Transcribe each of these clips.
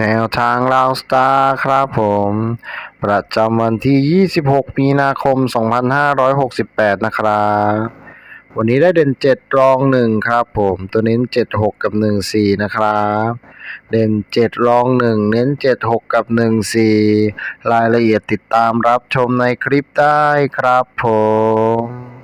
แนวทางลาวสตาร์ครับผม ประจำวันที่ 26 มีนาคม 2568 นะครับ วันนี้ได้เด่น 7 รอง 1 ครับผม ตัวเน้น 76 กับ 14 นะครับ เด่น 7 รอง 1 เน้น 76 กับ 14 รายละเอียดติดตามรับชมในคลิปได้ครับผม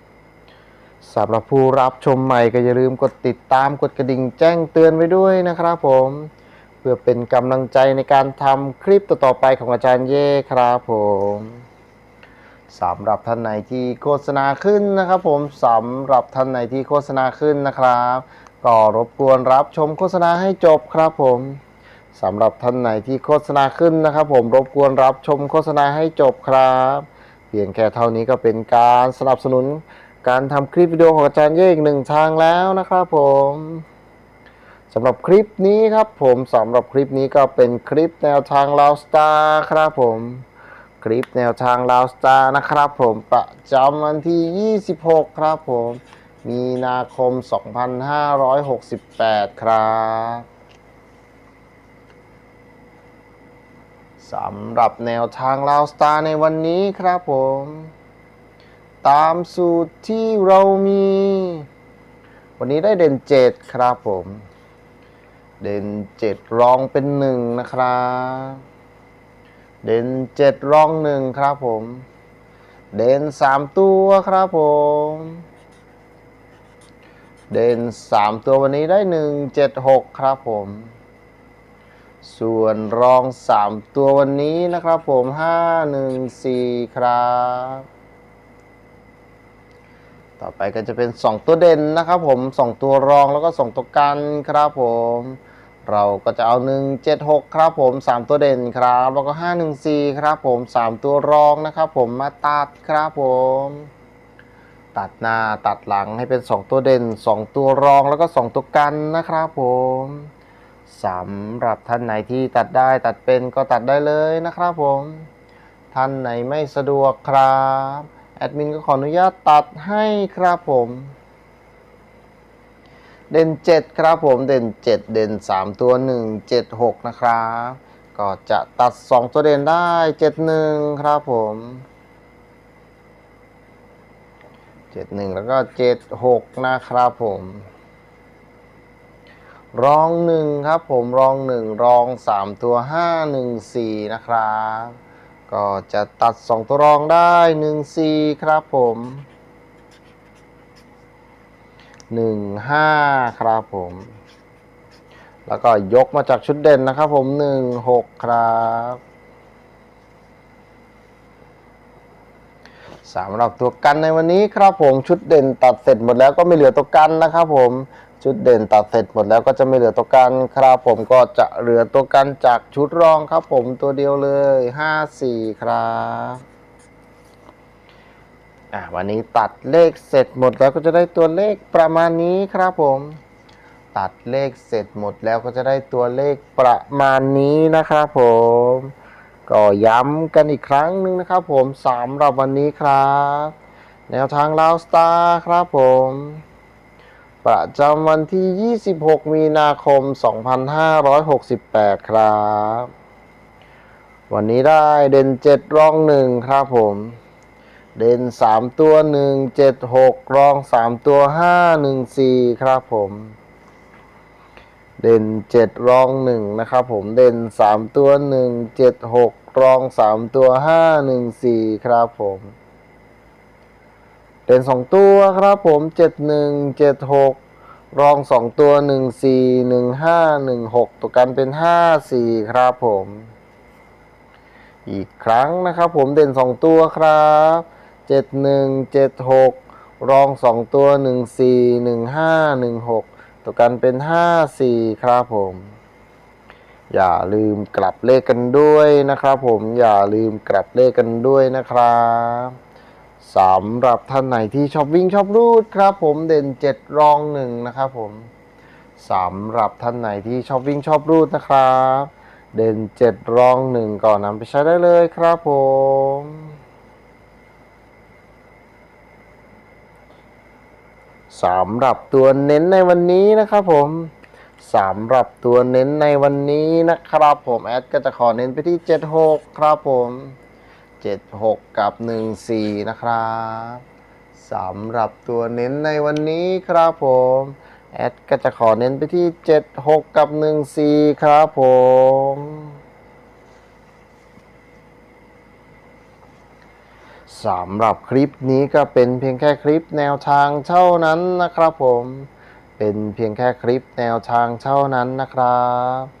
สำหรับผู้รับชมใหม่ก็อย่าลืมกดติดตามกดกระดิ่งแจ้งเตือนไว้ด้วยนะครับผม เพื่อเป็นกำลังใจในการทำคลิปต่อๆไปของอาจารย์เย่ครับผมสำหรับท่านไหนที่โฆษณาขึ้นนะครับผมสำหรับท่านไหนที่โฆษณาขึ้นนะครับ ก็รบกวนรับชมโฆษณาให้จบครับผมสำหรับท่านไหนที่โฆษณาขึ้นนะครับ ผมรบกวนรับชมโฆษณาให้จบครับ เพียงแค่เท่านี้ก็เป็นการสนับสนุน การทำคลิปวิดีโอของอาจารย์เย่อีกหนึ่งทางแล้วนะครับผมสำหรับคลิปนี้ครับผมสำหรับคลิปนี้ก็เป็นคลิปแนวทางลาวสตาร์ครับผม คลิปแนวทางลาวสตาร์นะครับผมประจำวันที่ 26 ครับผม มีนาคม 2568 ครับสำหรับแนวทางลาวสตาร์ในวันนี้ครับผม ตามสูตรที่เรามี วันนี้ได้เด่นเจ็ดครับผม เด่นเจ็ดรองเป็นหนึ่งนะครับ เด่นเจ็ดรองหนึ่งครับผม เด่นสามตัวครับผม เด่นสามตัววันนี้ได้หนึ่งเจ็ดหกครับผมส่วนรองสามตัววันนี้นะครับผมห้าหนึ่งสี่ครับ ต่อไปก็จะเป็น 2 ตัวเด่นนะครับผม 2 ตัวรองแล้วก็ 2 ตัวกันครับผม เราก็จะเอา 1 7 6 ครับผม 3 ตัวเด่นครับ แล้วก็ 5 1 4 ครับผม 3 ตัวรองนะครับผมมาตัดครับผมตัดหน้าตัดหลังให้เป็น 2 ตัวเด่น 2 ตัวรองแล้วก็ 2 ตัวกันนะครับผมสำหรับท่านไหนที่ตัดได้ตัดเป็นก็ตัดได้เลยนะครับผม ท่านไหนไม่สะดวกครับ แอดมินก็ขออนุญาตตัดให้ครับผม เด่น 7 ครับผม เด่น 7 เด่น 3 ตัว 1 7 6 นะครับ ก็จะตัด 2 ตัวเด่นได้ 7 1 ครับผม 7 1 แล้วก็ 7 6 นะครับผม รอง 1 ครับผม รอง 1 รอง 3 ตัว 5 1 4 นะครับ ก็จะตัด 2 ตัวรองได้ 1 4 ครับผม 1 5 ครับผม แล้วก็ยกมาจากชุดเด่นนะครับผม 1 6 ครับสำหรับตัวกันในวันนี้ครับผมชุดเด่นตัดเสร็จหมดแล้วก็ไม่เหลือตัวกันนะครับผม ชุดเด่นตัดเสร็จหมดแล้วก็จะไม่เหลือตัวกันครับผมก็จะเหลือตัวกันจากชุดรองครับผมตัวเดียวเลยห้าสี่ครับอะวันนี้ตัดเลขเสร็จหมดแล้วก็จะได้ตัวเลขประมาณนี้ครับผม ตัดเลขเสร็จหมดแล้วก็จะได้ตัวเลขประมาณนี้นะครับผมก็ย้ำกันอีกครั้งหนึ่งนะครับผมสำหรับวันนี้ครับ แนวทางลาวสตาร์ครับผม ประจำวันที่ 26 มีนาคม 2568 ครับ วันนี้ได้เด่น 7 รองหนึ่งครับผม เด่นสามตัวหนึ่งเจ็ดหกรองสามตัวห้าหนึ่งสี่ครับผม เด่นเจ็ดรองหนึ่งนะครับผม เด่นสามตัวหนึ่งเจ็ดหกรองสามตัวห้าหนึ่งสี่ครับผม เด่นสองตัวครับผมเจ็ดหนึ่งเจ็ดหกรองสองตัวหนึ่งสี่หนึ่งห้าหนึ่งหกตัวกันเป็นห้าสี่ครับผม อีกครั้งนะครับผมเด่นสองตัวครับเจ็ดหนึ่งเจ็ดหกรองสองตัวหนึ่งสี่หนึ่งห้าหนึ่งหกตัวกันเป็นห้าสี่ครับผม อย่าลืมกลับเลขกันด้วยนะครับผมอย่าลืมกลับเลขกันด้วยนะครับ สำหรับท่านไหนที่ชอบวิ่งชอบรูดครับผมเด่นเจ็ดรองหนึ่งนะครับผมสำหรับท่านไหนที่ชอบวิ่งชอบรูดนะครับ เด่นเจ็ดรองหนึ่งก่อนนำไปใช้ได้เลยครับผมสำหรับตัวเน้นในวันนี้นะครับผมสำหรับตัวเน้นในวันนี้นะครับผมแอดก็จะขอเน้นไปที่ 76 ครับผม 76 กับ 14 นะครับสำหรับตัวเน้นในวันนี้ครับผมแอดก็จะขอเน้นไปที่ 76 กับ 14 ครับผมสำหรับคลิปนี้ก็เป็นเพียงแค่คลิปแนวทางเท่านั้นนะครับผม เป็นเพียงแค่คลิปแนวทางเท่านั้นนะครับ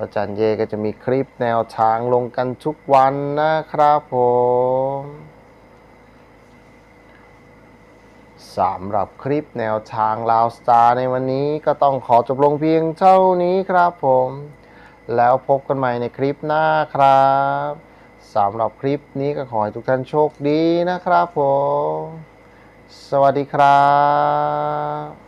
อาจารย์เย่ก็จะมีคลิปแนวทางลงกันทุกวันนะครับผมสำหรับคลิปแนวทางลาวสตาร์ในวันนี้ก็ต้องขอจบลงเพียงเท่านี้ครับผม แล้วพบกันใหม่ในคลิปหน้าครับสำหรับคลิปนี้ก็ขอให้ทุกท่านโชคดีนะครับผม สวัสดีครับ